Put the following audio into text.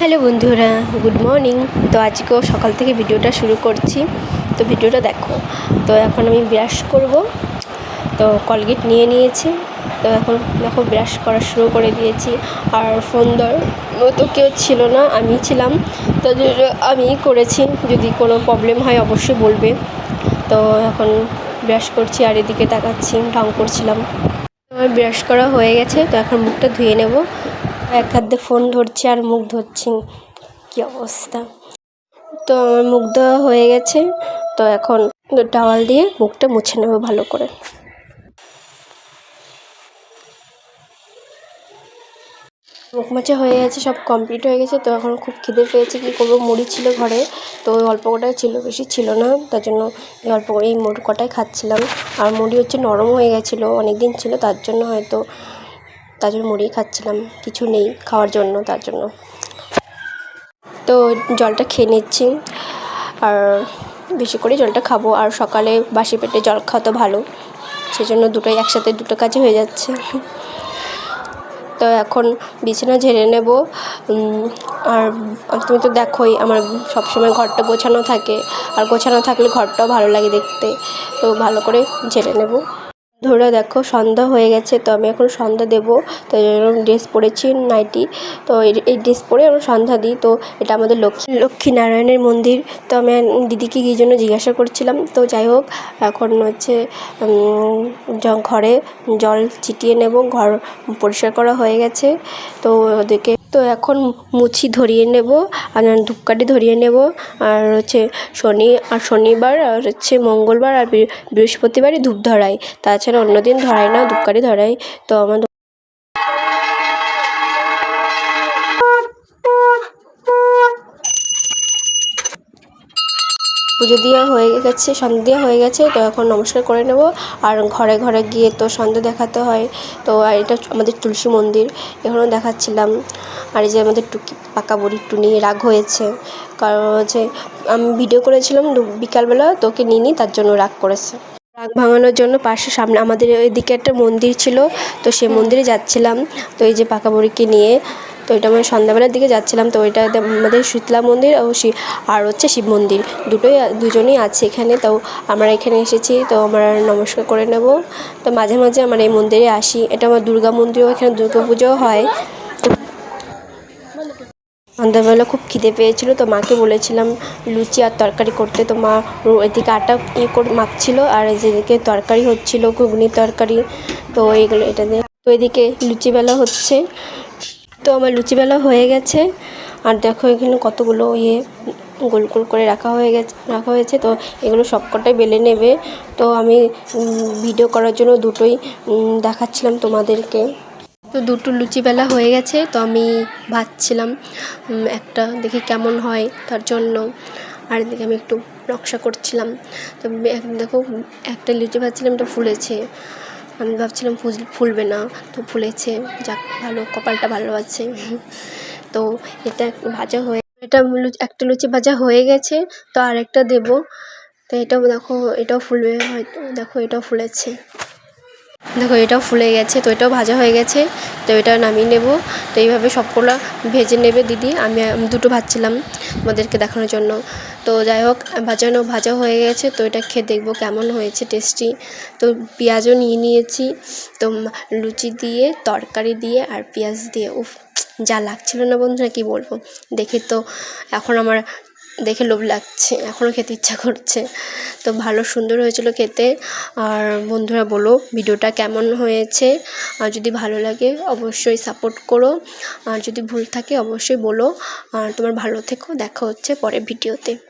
Hello বন্ধুরা, good morning. তো আজকেও সকাল থেকে ভিডিওটা শুরু করছি। তো ভিডিওটা দেখো, তো এখন আমি ব্রাশ করব। তো কলগেট নিয়ে নিয়েছি। তো এখন দেখো ব্রাশ করা শুরু করে দিয়েছি। আর ফোন ধরো তো কেউ ছিল না, আমি ছিলাম। তো আমি করেছি, যদি কোনো প্রবলেম হয় অবশ্যই বলবে। তো এখন ব্রাশ করছি আর এদিকে তাকাচ্ছি, ঢং করছিলাম। আমার ব্রাশ করা হয়ে গেছে, তো এখন মুখটা ধুয়ে নেব। এক হাত ফোন ধরছি আর মুখ ধরছি। কী অবস্থা? তো আমার মুখ ধোয়া হয়ে গেছে, তো এখন টাওয়াল দিয়ে মুখটা মুছে নেব ভালো করে। মুখ মোছা হয়ে গেছে, সব কমপ্লিট হয়ে গেছে, তো এখন খুব খিদে পেয়েছে, কী করব? মুড়ি ছিল ঘরে, তো অল্প কটাই ছিল, বেশি ছিল না, তার জন্য এই অল্প এই মুড়ি কটাই খাচ্ছিলাম। আর মুড়ি হচ্ছে নরম হয়ে গেছিল অনেক দিন ছিল, তার জন্য হয়তো তার জন্য মুড়িই খাচ্ছিলাম। কিছু নেই খাওয়ার জন্য, তার জন্য। তো জলটা খেয়ে নিচ্ছি। আর বেশি করে জলটা খাব। আর সকালে বাসি পেটে জল খাওয়া তো ভালো। সেজন্য দুটোই একসাথে দুটো কাজই হয়ে যাচ্ছে। তো এখন বিছানা ঝেড়ে নেব। আর তুমি তো দেখোই আমার সবসময় ঘরটা গোছানো থাকে। আর গোছানো থাকলে ঘরটাও ভালো লাগে দেখতে। তো ভালো করে ঝেড়ে নেব। ধরে দেখো, সন্ধ্যা হয়ে গেছে, তো আমি এখন সন্ধ্যা দেবো। তো এরকম ড্রেস পরেছি, নাইটি। তো এই ড্রেস পরে আমরা সন্ধ্যা দিই। তো এটা আমাদের লক্ষ্মী, লক্ষ্মীনারায়ণের মন্দির। তো আমি দিদিকে কী জন্য জিজ্ঞাসা করছিলাম? তো যাই হোক, এখন হচ্ছে ঘরে জল ছিটিয়ে নেব। ঘর পরিষ্কার করা হয়ে গেছে। তো ওদেরকে তো এখন মুছি ধরিয়ে নেব, আর ধূপকাঠি ধরিয়ে নেব, আর হচ্ছে শনি, আর শনিবার, আর হচ্ছে মঙ্গলবার, আর বৃহস্পতিবারই ধূপ ধরাই। তাছাড়া অন্য দিন ধরাই না, ধূপকাঠি ধরাই। তো আমার পুজো দেওয়া হয়ে গেছে, সন্ধ্যা দেওয়া হয়ে গেছে, তো এখন নমস্কার করে নেব। আর ঘরে ঘরে গিয়ে তো সন্ধ্যা দেখাতে হয়, তো আর এটা আমাদের তুলসী মন্দির। এখানেও দেখাচ্ছিলাম। আর এই যে আমাদের টুকি, পাকা বুড়ির টুনি রাগ হয়েছে। কারণ হচ্ছে, আমি ভিডিও করেছিলাম বিকালবেলা তোকে নিইনি তার জন্য রাগ করেছে। রাগ ভাঙানোর জন্য পাশে সামনে আমাদের ওইদিকে একটা মন্দির ছিল, তো সে মন্দিরে যাচ্ছিলাম। তো এই যে পাকা বুড়িকে নিয়ে তো এটা আমি সন্ধ্যাবেলার দিকে যাচ্ছিলাম, তো ওইটা আমাদের শীতলা মন্দির ও আর হচ্ছে শিব মন্দির। দুটোই দুজনেই আছে এখানে, তো আমরা এখানে এসেছি, তো আমরা নমস্কার করে নেব। তো মাঝে মাঝে আমরা এই মন্দিরে আসি। এটা আমার দুর্গা মন্দিরও, এখানে দুর্গা পুজোও হয়। সন্ধ্যাবেলা খুব খিদে পেয়েছিলো, তো মাকে বলেছিলাম লুচি আর তরকারি করতে। তো মা এদিকে আটা ইয়ে করে মাখছিলো, আর এদিকে তরকারি হচ্ছিল, ঘুগনির তরকারি, তো এইগুলো এটা দিয়ে। তো এদিকে লুচিবেলা হচ্ছে। তো আমার লুচি লুচিবেলা হয়ে গেছে। আর দেখো এখানে কতগুলো ইয়ে গোল গোল করে রাখা হয়ে গেছে, রাখা হয়েছে। তো এগুলো সবকটাই বেলে নেবে। তো আমি ভিডিও করার জন্য দুটোই দেখাচ্ছিলাম তোমাদেরকে। তো দুটো লুচি বেলা হয়ে গেছে। তো আমি ভাজছিলাম একটা দেখি কেমন হয় তার জন্য। আর এদিকে আমি একটু নকশা করছিলাম। তো দেখো, একটা লুচি ভাজছিলাম, এটা ফুলেছে। আমি ভাবছিলাম ফুল, ফুলবে না, তো ফুলেছে, যাক, ভালো, কপালটা ভালো আছে। তো এটা ভাজা হয়ে, এটা একটা লুচি ভাজা হয়ে গেছে, তো আরেকটা দেবো। তো এটাও দেখো, এটাও ফুলবে হয়তো, দেখো এটাও ফুলেছে। দেখো, এটাও ফুলে গেছে, তো এটাও ভাজা হয়ে গেছে, তো এটা নামিয়ে নেব। তো এইভাবে সবগুলো ভেজে নেবে দিদি, আমি দুটো ভাজছিলাম তোমাদেরকে দেখানোর জন্য। তো যাই হোক, ভাজানো, ভাজা হয়ে গেছে, তো এটা খেয়ে দেখব কেমন হয়েছে টেস্টি তো পেঁয়াজও নিয়ে নিয়েছি, তো লুচি দিয়ে, তরকারি দিয়ে আর পেঁয়াজ দিয়ে। উফ, যা লাগছিল না বন্ধুরা, কি বলব? দেখে তো এখন আমার দেখে লোভ লাগছে এখনও খেতে ইচ্ছা করছে। তো ভালো সুন্দর হয়েছিলো খেতে। আর বন্ধুরা বলো, ভিডিওটা কেমন হয়েছে? আর যদি ভালো লাগে, অবশ্যই সাপোর্ট করো। আর যদি ভুল থাকে, অবশ্যই বলো। আর তোমার ভালো থেকো, দেখা হচ্ছে পরের ভিডিওতে।